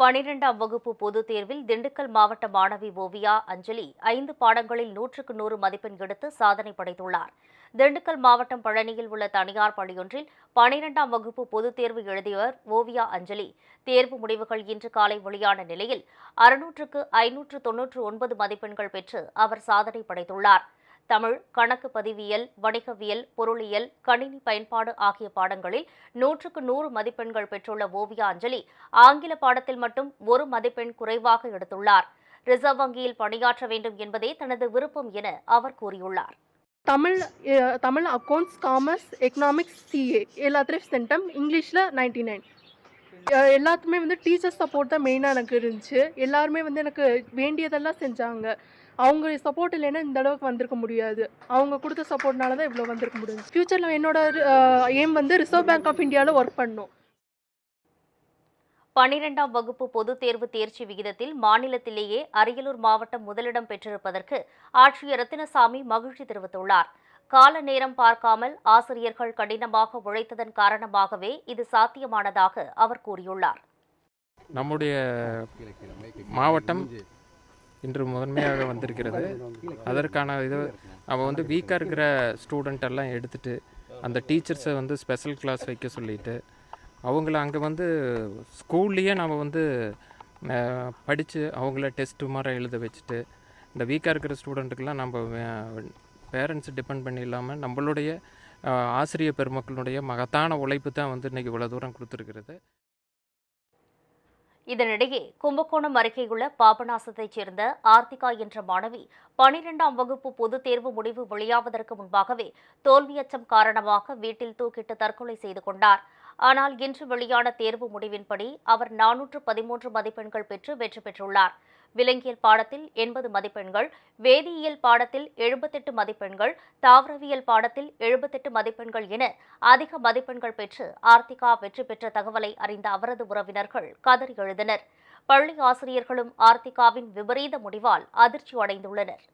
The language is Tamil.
பனிரெண்டாம் வகுப்பு பொதுத் தேர்வில் திண்டுக்கல் மாவட்ட மாணவி ஓவியா அஞ்சலி ஐந்து பாடங்களில் நூற்றுக்கு நூறு மதிப்பெண் எடுத்து சாதனை படைத்துள்ளார். திண்டுக்கல் மாவட்டம் பழனியில் உள்ள தனியார் பள்ளியொன்றில் பனிரெண்டாம் வகுப்பு பொதுத் தேர்வு எழுதியவர் ஓவியா அஞ்சலி. தேர்வு முடிவுகள் இன்று காலை வெளியான நிலையில் அறுநூற்றுக்கு ஐநூற்று தொன்னூற்று ஒன்பது மதிப்பெண்கள் பெற்று அவர் சாதனை படைத்துள்ளார். தமிழ் கணக்கு பதிவியல் வணிகவியல் பொருளியல் கணினி பயன்பாடு ஆகிய பாடங்களில் நூற்றுக்கு நூறு மதிப்பெண்கள் பெற்றுள்ள ஓவியா அஞ்சலி ஆங்கில பாடத்தில் மட்டும் ஒரு மதிப்பெண் குறைவாக எடுத்துள்ளார். ரிசர்வ் வங்கியில் பணியாற்ற வேண்டும் என்பதே தனது விருப்பம் என அவர் கூறியுள்ளார். Tamil Tamil accounts commerce economics CA எல்லாத்துலேயும் சென்டம் இங்கிலீஷில் நைன்டி நைன் எல்லாத்துமே வந்து டீச்சர்ஸ் சப்போர்ட் தான் மெயினாக எனக்கு இருந்துச்சு. எல்லாருமே வந்து எனக்கு வேண்டியதெல்லாம் செஞ்சாங்க. அவங்க சப்போர்ட் இல்லைன்னா இந்த அளவுக்கு வந்திருக்க முடியாது. அவங்க கொடுத்த சப்போர்ட்னால தான் இவ்வளோ வந்திருக்க முடியும். ஃப்யூச்சரில் என்னோட எய்ம் வந்து ரிசர்வ் பேங்க் ஆஃப் இந்தியாவில் ஒர்க் பண்ணணும். பனிரெண்டாம் வகுப்பு பொதுத் தேர்வு தேர்ச்சி விகிதத்தில் மாநிலத்திலேயே அரியலூர் மாவட்டம் முதலிடம் பெற்றிருப்பதற்கு ஆட்சியர் ரத்தினசாமி மகிழ்ச்சி தெரிவித்துள்ளார். கால நேரம் பார்க்காமல் ஆசிரியர்கள் கடினமாக உழைத்ததன் காரணமாகவே இது சாத்தியமானதாக அவர் கூறியுள்ளார். நம்முடைய மாவட்டம் இன்று முதன்மையாக வந்திருக்கிறது. அதற்கான இது அவன் வந்து வீக்காக இருக்கிற ஸ்டூடெண்ட் எல்லாம் எடுத்துட்டு அந்த டீச்சர்ஸை வந்து ஸ்பெஷல் கிளாஸ் வைக்க சொல்லிட்டு அவங்கள அங்கே வந்து ஸ்கூல்லையே நம்ம வந்து படித்து அவங்கள டெஸ்ட்டு மாதிரி எழுத வச்சுட்டு இந்த வீக்காக இருக்கிற ஸ்டூடெண்ட்டுக்கெல்லாம் நம்ம பேரண்ட்ஸ் டிபெண்ட் பண்ணி இல்லாமல் நம்மளுடைய ஆசிரியர் பெருமக்களுடைய மகத்தான உழைப்பு தான் வந்து இன்றைக்கி இவ்வளோ தூரம் கொடுத்துருக்கிறது. இதனிடையே கும்பகோணம் அருகேயுள்ள பாபநாசத்தைச் சேர்ந்த ஆர்த்திகா என்ற மாணவி பனிரெண்டாம் வகுப்பு பொதுத் தேர்வு முடிவு வெளியாவதற்கு முன்பாகவே தோல்வியச்சம் காரணமாக வீட்டில் தூக்கிட்டு தற்கொலை செய்து கொண்டார். ஆனால் இன்று வெளியான தேர்வு முடிவின்படி அவர் நானூற்று பதிமூன்று மதிப்பெண்கள் பெற்று வெற்றி பெற்றுள்ளார். விலங்கியல் பாடத்தில் எண்பது மதிப்பெண்கள் வேதியியல் பாடத்தில் எழுபத்தெட்டு மதிப்பெண்கள் தாவரவியல் பாடத்தில் எழுபத்தெட்டு மதிப்பெண்கள் என அதிக மதிப்பெண்கள் பெற்று ஆர்த்திகா வெற்றி பெற்ற தகவலை அறிந்த அவரது உறவினர்கள் கதறி எழுதினர் பள்ளி ஆசிரியர்களும் ஆர்த்திகாவின் விபரீத முடிவால் அதிர்ச்சி அடைந்துள்ளனர்